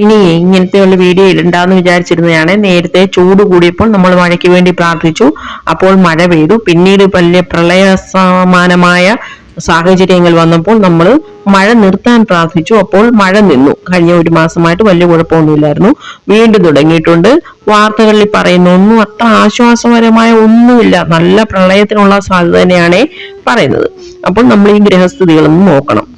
ഇനി ഇങ്ങനത്തെ ഇങ്ങനത്തെയുള്ള വീഡിയോ ഇടണ്ടാന്ന് വിചാരിച്ചിരുന്നതാണ് നേരത്തെ ചൂട് കൂടിയപ്പോൾ നമ്മൾ മഴയ്ക്ക് വേണ്ടി പ്രാർത്ഥിച്ചു. അപ്പോൾ മഴ പെയ്തു. പിന്നീട് വലിയ പ്രളയ സമാനമായ സാഹചര്യങ്ങൾ വന്നപ്പോൾ നമ്മൾ മഴ നിർത്താൻ പ്രാർത്ഥിച്ചു. അപ്പോൾ മഴ നിന്നു. കഴിഞ്ഞ ഒരു മാസമായിട്ട് വലിയ കുഴപ്പമൊന്നുമില്ലായിരുന്നു. വീണ്ടും തുടങ്ങിയിട്ടുണ്ട്. വാർത്തകളിൽ പറയുന്ന ഒന്നും അത്ര ആശ്വാസകരമായ ഒന്നുമില്ല. നല്ല പ്രളയത്തിനുള്ള സാധ്യത തന്നെയാണ് പറയുന്നത്. അപ്പോൾ നമ്മൾ ഈ ഗ്രഹസ്ഥിതികളൊന്നും നോക്കണം.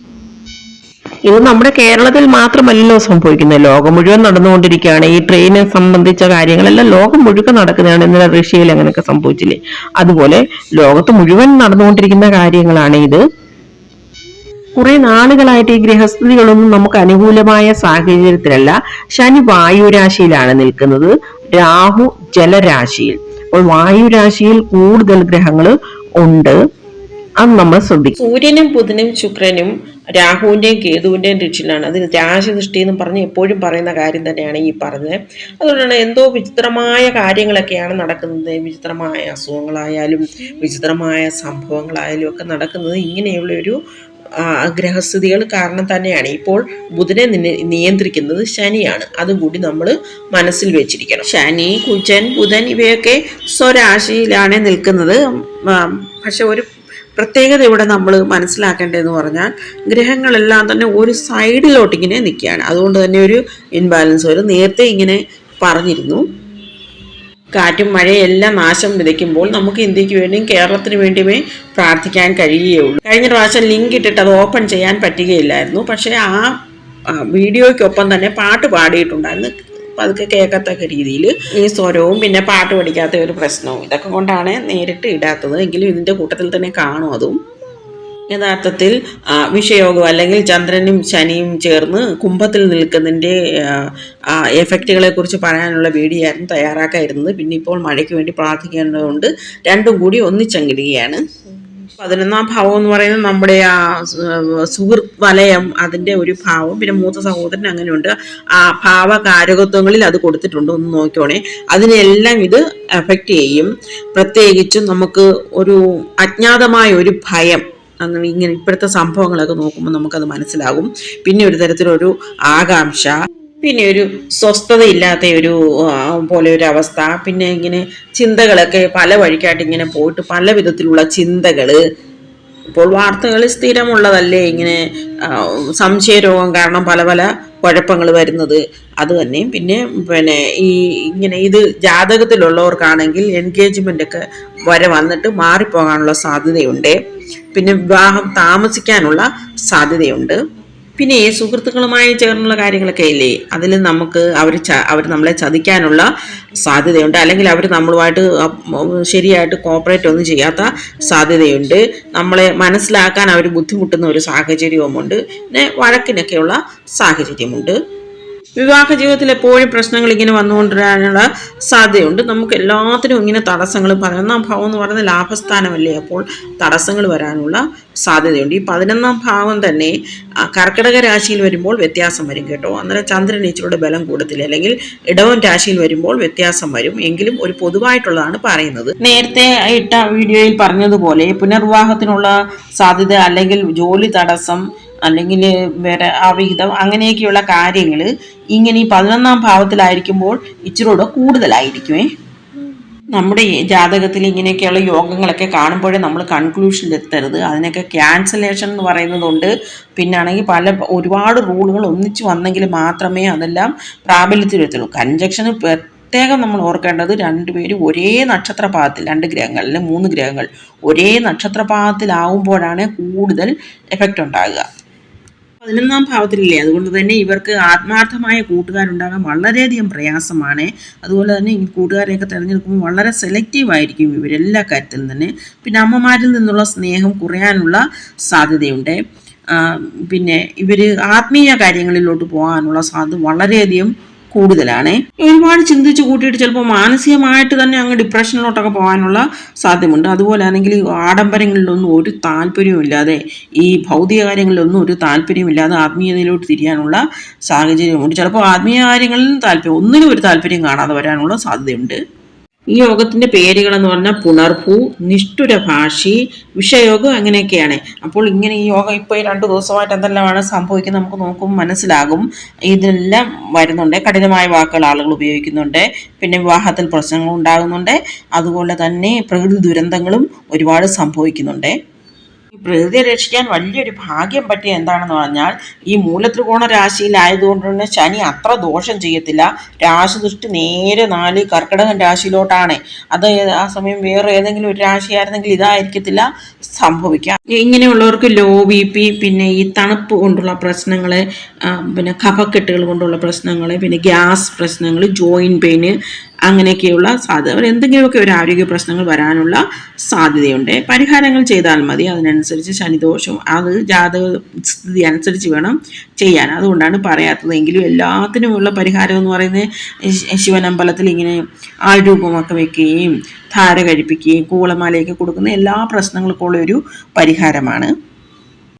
ഇത് നമ്മുടെ കേരളത്തിൽ മാത്രമല്ലല്ലോ സംഭവിക്കുന്നത്. ലോകം മുഴുവൻ നടന്നുകൊണ്ടിരിക്കുകയാണ്. ഈ ട്രെയിനെ സംബന്ധിച്ച കാര്യങ്ങളെല്ലാം ലോകം മുഴുവൻ നടക്കുന്നതാണ് ഇന്നലെ റഷ്യയിൽ അങ്ങനെയൊക്കെ സംഭവിച്ചില്ലേ. അതുപോലെ ലോകത്ത് മുഴുവൻ നടന്നുകൊണ്ടിരിക്കുന്ന കാര്യങ്ങളാണ് ഇത്. കുറെ നാളുകളായിട്ട് ഈ ഗ്രഹസ്ഥിതികളൊന്നും നമുക്ക് അനുകൂലമായ സാഹചര്യത്തിലല്ല. ശനി വായുരാശിയിലാണ് നിൽക്കുന്നത്. രാഹു ജലരാശിയിൽ. അപ്പോൾ വായുരാശിയിൽ കൂടുതൽ ഗ്രഹങ്ങൾ ഉണ്ട്. അത് നമ്മൾ ശ്രദ്ധിക്കും സൂര്യനും ബുധനും ശുക്രനും രാഹുവിന്റെയും കേതുവിന്റെയും ദൃഷ്ടിയിലാണ് അതിന് രാശദൃഷ്ടി എന്ന് പറഞ്ഞ് എപ്പോഴും പറയുന്ന കാര്യം തന്നെയാണ് ഈ പറഞ്ഞത്. അതുകൊണ്ടാണ് എന്തോ വിചിത്രമായ കാര്യങ്ങളൊക്കെയാണ് നടക്കുന്നത്. വിചിത്രമായ അസുഖങ്ങളായാലും വിചിത്രമായ സംഭവങ്ങളായാലും ഒക്കെ നടക്കുന്നത് ഇങ്ങനെയുള്ള ഒരു ഗ്രഹസ്ഥിതികൾ കാരണം തന്നെയാണ്. ഇപ്പോൾ ബുധനെ നിന- നിയന്ത്രിക്കുന്നത് ശനിയാണ്. അതും കൂടി നമ്മൾ മനസ്സിൽ വെച്ചിരിക്കണം. ശനി കുജൻ ബുധൻ ഇവയൊക്കെ സ്വരാശിയിലാണ് നിൽക്കുന്നത്. പക്ഷെ ഒരു പ്രത്യേകത ഇവിടെ നമ്മൾ മനസ്സിലാക്കേണ്ടതെന്ന് പറഞ്ഞാൽ ഗ്രഹങ്ങളെല്ലാം തന്നെ ഒരു സൈഡിലോട്ട് ഇങ്ങനെ നിൽക്കുകയാണ്. അതുകൊണ്ട് തന്നെ ഒരു ഇൻബാലൻസ് വരും നേരത്തെ ഇങ്ങനെ പറഞ്ഞിരുന്നു. കാറ്റും മഴയും എല്ലാം നാശം വിതയ്ക്കുമ്പോൾ നമുക്ക് ഇന്ത്യയ്ക്ക് വേണ്ടിയും കേരളത്തിന് വേണ്ടിയുമേ പ്രാർത്ഥിക്കാൻ കഴിയുകയുള്ളൂ കഴിഞ്ഞ പ്രാവശ്യം ലിങ്ക് ഇട്ടിട്ട് അത് ഓപ്പൺ ചെയ്യാൻ പറ്റുകയില്ലായിരുന്നു. പക്ഷേ ആ വീഡിയോയ്ക്കൊപ്പം തന്നെ പാട്ട് പാടിയിട്ടുണ്ടായിരുന്നു. പതുക്കെ കേൾക്കത്തക്ക രീതിയിൽ ഈ സ്വരവും പിന്നെ പാട്ട് പഠിക്കാത്ത ഒരു പ്രശ്നവും ഇതൊക്കെ കൊണ്ടാണ് നേരിട്ട് ഇടാത്തത്. എങ്കിലും ഇതിന്റെ കൂട്ടത്തിൽ തന്നെ കാണും അതും. യഥാർത്ഥത്തിൽ വിഷയോഗം അല്ലെങ്കിൽ ചന്ദ്രനും ശനിയും ചേർന്ന് കുംഭത്തിൽ നിൽക്കുന്നതിന്റെ എഫക്റ്റുകളെ കുറിച്ച് പറയാനുള്ള വീഡിയോ ആയിരുന്നു തയ്യാറാക്കായിരുന്നത്. പിന്നെ ഇപ്പോൾ മഴയ്ക്ക് വേണ്ടി പ്രാർത്ഥിക്കേണ്ടതുകൊണ്ട് രണ്ടും കൂടി ഒന്നിച്ചങ്കിടുകയാണ്. പതിനൊന്നാം ഭാവം എന്ന് പറയുന്നത് നമ്മുടെ ആ സുഹൃത്ത് വലയം അതിന്റെ ഒരു ഭാവം. പിന്നെ മൂത്ത സഹോദരൻ അങ്ങനെയുണ്ട്. ആ ഭാവകാരകത്വങ്ങളിൽ അത് കൊടുത്തിട്ടുണ്ട്. ഒന്ന് നോക്കിയോണേ അതിനെല്ലാം ഇത് എഫക്റ്റ് ചെയ്യും. പ്രത്യേകിച്ചും നമുക്ക് ഒരു അജ്ഞാതമായ ഒരു ഭയം. അങ്ങനെ ഇങ്ങനെ ഇപ്പോഴത്തെ സംഭവങ്ങളൊക്കെ നോക്കുമ്പോൾ നമുക്കത് മനസ്സിലാകും. പിന്നെ ഒരു തരത്തിലൊരു ആകാംക്ഷ. പിന്നെ ഒരു സ്വസ്ഥതയില്ലാത്ത ഒരു പോലെ ഒരു അവസ്ഥ. പിന്നെ ഇങ്ങനെ ചിന്തകളൊക്കെ പല വഴിക്കായിട്ട് ഇങ്ങനെ പോയിട്ട് പല വിധത്തിലുള്ള ചിന്തകൾ ഇപ്പോൾ വാർത്തകൾ സ്ഥിരമുള്ളതല്ലേ ഇങ്ങനെ സംശയ സംശയരോഗം കാരണം പല പല കുഴപ്പങ്ങൾ വരുന്നത്. അത് തന്നെയും പിന്നെ പിന്നെ ഈ ഇങ്ങനെ ഇത് ജാതകത്തിലുള്ളവർക്കാണെങ്കിൽ എൻഗേജ്മെന്റ് ഒക്കെ വരെ വന്നിട്ട് മാറിപ്പോകാനുള്ള സാധ്യതയുണ്ട്. പിന്നെ വിവാഹം താമസിക്കാനുള്ള സാധ്യതയുണ്ട്. പിന്നെ ഈ സുഹൃത്തുക്കളുമായി ചേർന്നുള്ള കാര്യങ്ങളൊക്കെ ഇല്ലേ? അതിൽ നമുക്ക് അവർ അവർ നമ്മളെ ചതിക്കാനുള്ള സാധ്യതയുണ്ട്. അല്ലെങ്കിൽ അവർ നമ്മളുമായിട്ട് ശരിയായിട്ട് കോപ്പറേറ്റ് ഒന്നും ചെയ്യാത്ത സാധ്യതയുണ്ട്. നമ്മളെ മനസ്സിലാക്കാൻ അവർ ബുദ്ധിമുട്ടുന്ന ഒരു സാഹചര്യവുമുണ്ട്. പിന്നെ വഴക്കിനൊക്കെയുള്ള സാഹചര്യമുണ്ട്. വിവാഹ ജീവിതത്തിൽ എപ്പോഴും പ്രശ്നങ്ങൾ ഇങ്ങനെ വന്നുകൊണ്ടിരാനുള്ള സാധ്യതയുണ്ട്. നമുക്ക് എല്ലാത്തിനും ഇങ്ങനെ തടസ്സങ്ങൾ പതിനൊന്നാം ഭാവം എന്ന് പറയുന്നത് ലാഭസ്ഥാനമല്ലേ? അപ്പോൾ തടസ്സങ്ങൾ വരാനുള്ള സാധ്യതയുണ്ട്. ഈ പതിനൊന്നാം ഭാവം തന്നെ കർക്കിടക രാശിയിൽ വരുമ്പോൾ വ്യത്യാസം വരും കേട്ടോ. അന്നേരം ചന്ദ്രൻ ഇച്ചിലൂടെ ബലം കൂടത്തില്ല. അല്ലെങ്കിൽ ഇടവൻ രാശിയിൽ വരുമ്പോൾ വ്യത്യാസം വരും. എങ്കിലും ഒരു പൊതുവായിട്ടുള്ളതാണ് പറയുന്നത്. നേരത്തെ ഇട്ട വീഡിയോയിൽ പറഞ്ഞതുപോലെ പുനർവിവാഹത്തിനുള്ള സാധ്യത അല്ലെങ്കിൽ ജോലി തടസ്സം അല്ലെങ്കിൽ വേറെ അവിഹിതം അങ്ങനെയൊക്കെയുള്ള കാര്യങ്ങൾ ഇങ്ങനെ ഈ പതിനൊന്നാം ഭാവത്തിലായിരിക്കുമ്പോൾ ഇച്ചിരൂടെ കൂടുതലായിരിക്കുമേ. നമ്മുടെ ജാതകത്തിൽ ഇങ്ങനെയൊക്കെയുള്ള യോഗങ്ങളൊക്കെ കാണുമ്പോഴേ നമ്മൾ കൺക്ലൂഷനിൽ എത്തരുത്. അതിനൊക്കെ ക്യാൻസലേഷൻ എന്ന് പറയുന്നതുണ്ട്. പിന്നാണെങ്കിൽ പല ഒരുപാട് റൂളുകൾ ഒന്നിച്ച് വന്നെങ്കിൽ മാത്രമേ അതെല്ലാം പ്രാബല്യത്തിൽ എത്തുള്ളൂ കൺജക്ഷന് പ്രത്യേകം നമ്മൾ ഓർക്കേണ്ടത് രണ്ടുപേരും ഒരേ നക്ഷത്രപാദത്തിൽ രണ്ട് ഗ്രഹങ്ങൾ അല്ലെങ്കിൽ മൂന്ന് ഗ്രഹങ്ങൾ ഒരേ നക്ഷത്രപാദത്തിലാവുമ്പോഴാണ് കൂടുതൽ എഫക്റ്റ് ഉണ്ടാകുക. പതിനൊന്നാം ഭാവത്തിലില്ലേ? അതുകൊണ്ട് തന്നെ ഇവർക്ക് ആത്മാർത്ഥമായ കൂട്ടുകാരുണ്ടാകാൻ വളരെയധികം പ്രയാസമാണ്. അതുപോലെ തന്നെ ഈ കൂട്ടുകാരെയൊക്കെ തിരഞ്ഞെടുക്കുമ്പോൾ വളരെ സെലക്റ്റീവ് ആയിരിക്കും ഇവരെല്ലാ കാര്യത്തിലും തന്നെ പിന്നെ അമ്മമാരിൽ നിന്നുള്ള സ്നേഹം കുറയാനുള്ള സാധ്യതയുണ്ട്. പിന്നെ ഇവർ ആത്മീയ കാര്യങ്ങളിലോട്ട് പോകാനുള്ള സാധ്യത വളരെയധികം കൂടുതലാണ്. ഒരുപാട് ചിന്തിച്ച് കൂട്ടിയിട്ട് ചിലപ്പോൾ മാനസികമായിട്ട് തന്നെ അങ്ങ് ഡിപ്രഷനിലോട്ടൊക്കെ പോകാനുള്ള സാധ്യതയുണ്ട്. അതുപോലെ ആണെങ്കിൽ ആഡംബരങ്ങളിലൊന്നും ഒരു താല്പര്യമില്ലാതെ ഈ ഭൗതിക കാര്യങ്ങളിലൊന്നും ഒരു താല്പര്യമില്ലാതെ ആത്മീയതയിലോട്ട് തിരിയാനുള്ള സാഹചര്യമുണ്ട്. ചിലപ്പോൾ ആത്മീയ കാര്യങ്ങളിൽ താല്പര്യം ഒന്നിനും ഒരു താല്പര്യം കാണാതെ വരാനുള്ള സാധ്യതയുണ്ട്. ഈ യോഗത്തിന്റെ പേരുകളെന്ന് പറഞ്ഞാൽ പുണർഭൂ നിഷ്ഠുര ഭാഷി വിഷയോഗം അങ്ങനെയൊക്കെയാണ്. അപ്പോൾ ഇങ്ങനെ ഈ യോഗം ഇപ്പോൾ ഈ രണ്ട് ദിവസമായിട്ട് എന്തെല്ലാമാണ് സംഭവിക്കുന്നത് നമുക്ക് നോക്കുമ്പോൾ മനസ്സിലാകും. ഇതെല്ലാം വരുന്നുണ്ട്. കഠിനമായ വാക്കുകൾ ആളുകൾ ഉപയോഗിക്കുന്നുണ്ട്. പിന്നെ വിവാഹത്തിൽ പ്രശ്നങ്ങൾ ഉണ്ടാകുന്നുണ്ട്. അതുപോലെ തന്നെ പ്രകൃതി ദുരന്തങ്ങളും ഒരുപാട് സംഭവിക്കുന്നുണ്ട്. ഈ പ്രകൃതിയെ രക്ഷിക്കാൻ വലിയൊരു ഭാഗ്യം പറ്റിയ എന്താണെന്ന് പറഞ്ഞാൽ ഈ മൂലത്രികോണ രാശിയിലായതുകൊണ്ട് തന്നെ ശനി അത്ര ദോഷം ചെയ്യത്തില്ല. രാശിദൃഷ്ടി നേരെ നാല് കർക്കിടകൻ രാശിയിലോട്ടാണ്. അത് ആ സമയം വേറെ ഏതെങ്കിലും ഒരു രാശിയായിരുന്നെങ്കിൽ ഇതായിരിക്കത്തില്ല സംഭവിക്കാം. ഇങ്ങനെയുള്ളവർക്ക് ലോ ബി പി പിന്നെ ഈ തണുപ്പ് കൊണ്ടുള്ള പ്രശ്നങ്ങൾ പിന്നെ കഫക്കെട്ടുകൾ കൊണ്ടുള്ള പ്രശ്നങ്ങൾ പിന്നെ ഗ്യാസ് പ്രശ്നങ്ങൾ ജോയിൻ പെയിന് അങ്ങനെയൊക്കെയുള്ള സാധ്യത. എന്തെങ്കിലുമൊക്കെ ഒരു ആരോഗ്യ പ്രശ്നങ്ങൾ വരാനുള്ള സാധ്യതയുണ്ട്. പരിഹാരങ്ങൾ ചെയ്താൽ മതി. അതിനനുസരിച്ച് ശനിദോഷം അത് ജാതക സ്ഥിതി അനുസരിച്ച് വേണം ചെയ്യാൻ. അതുകൊണ്ടാണ് പറയാത്തത്. എങ്കിലും എല്ലാത്തിനുമുള്ള പരിഹാരം എന്ന് പറയുന്നത് ശിവനമ്പലത്തിൽ ഇങ്ങനെ ആൾരൂപമൊക്കെ വെക്കുകയും ധാര കഴിപ്പിക്കുകയും കൂളമാലയൊക്കെ കൊടുക്കുന്ന എല്ലാ പ്രശ്നങ്ങൾക്കുള്ള ഒരു പരിഹാരമാണ്.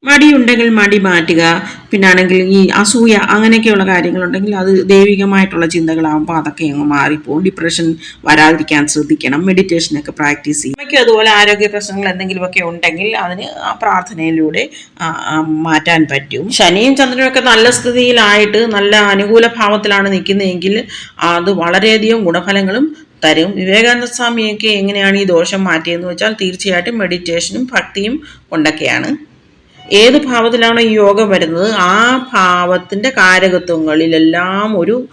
മടിയുണ്ടെങ്കിൽ മടി മാറ്റുക പിന്നാണെങ്കിൽ ഈ അസൂയ അങ്ങനെയൊക്കെയുള്ള കാര്യങ്ങളുണ്ടെങ്കിൽ അത് ദൈവികമായിട്ടുള്ള ചിന്തകളാകുമ്പോൾ അതൊക്കെ അങ്ങ് മാറിപ്പോകും ഡിപ്രഷൻ വരാതിരിക്കാൻ ശ്രദ്ധിക്കണം. മെഡിറ്റേഷനൊക്കെ പ്രാക്ടീസ് ചെയ്യും നമുക്ക് അതുപോലെ ആരോഗ്യ പ്രശ്നങ്ങൾ എന്തെങ്കിലുമൊക്കെ ഉണ്ടെങ്കിൽ അതിന് ആ പ്രാർത്ഥനയിലൂടെ മാറ്റാൻ പറ്റും. ശനിയും ചന്ദ്രനും ഒക്കെ നല്ല സ്ഥിതിയിലായിട്ട് നല്ല അനുകൂല ഭാവത്തിലാണ് നിൽക്കുന്നതെങ്കിൽ അത് വളരെയധികം ഗുണഫലങ്ങളും തരും. വിവേകാനന്ദ സ്വാമിയൊക്കെ എങ്ങനെയാണ് ഈ ദോഷം മാറ്റിയെന്ന് വെച്ചാൽ തീർച്ചയായിട്ടും മെഡിറ്റേഷനും ഭക്തിയും കൊണ്ടൊക്കെയാണ്. ഏത് ഭാവത്തിലാണോ ഈ യോഗം വരുന്നത്? ആ ഭാവത്തിന്റെ കാരകത്വങ്ങളിലെല്ലാം ഒരു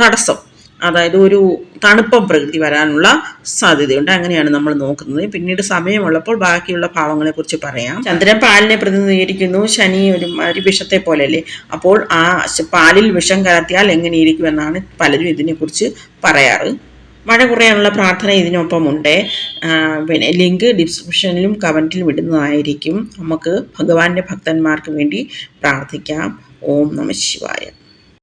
തടസ്സം അതായത് ഒരു തണുപ്പം പ്രകൃതി വരാനുള്ള സാധ്യതയുണ്ട്. അങ്ങനെയാണ് നമ്മൾ നോക്കുന്നത്. പിന്നീട് സമയമുള്ളപ്പോൾ ബാക്കിയുള്ള ഭാവങ്ങളെക്കുറിച്ച് പറയാം. ചന്ദ്രൻ പാലിനെ പ്രതിനിധീകരിക്കുന്നു. ശനി ഒരു ഒരു വിഷത്തെ പോലെയല്ലേ? അപ്പോൾ ആ പാലിൽ വിഷം കലർത്തിയാൽ എങ്ങനെയിരിക്കുമെന്നാണ് പലരും ഇതിനെക്കുറിച്ച് പറയാറ്. മഴ കുറയാനുള്ള പ്രാർത്ഥന ഇതിനൊപ്പമുണ്ട്. പിന്നെ ലിങ്ക് ഡിസ്ക്രിപ്ഷനിലും കമന്റിലും ഇടുന്നതായിരിക്കും. നമുക്ക് ഭഗവാന്റെ ഭക്തന്മാർക്ക് വേണ്ടി പ്രാർത്ഥിക്കാം. ഓം നമ ശിവായ.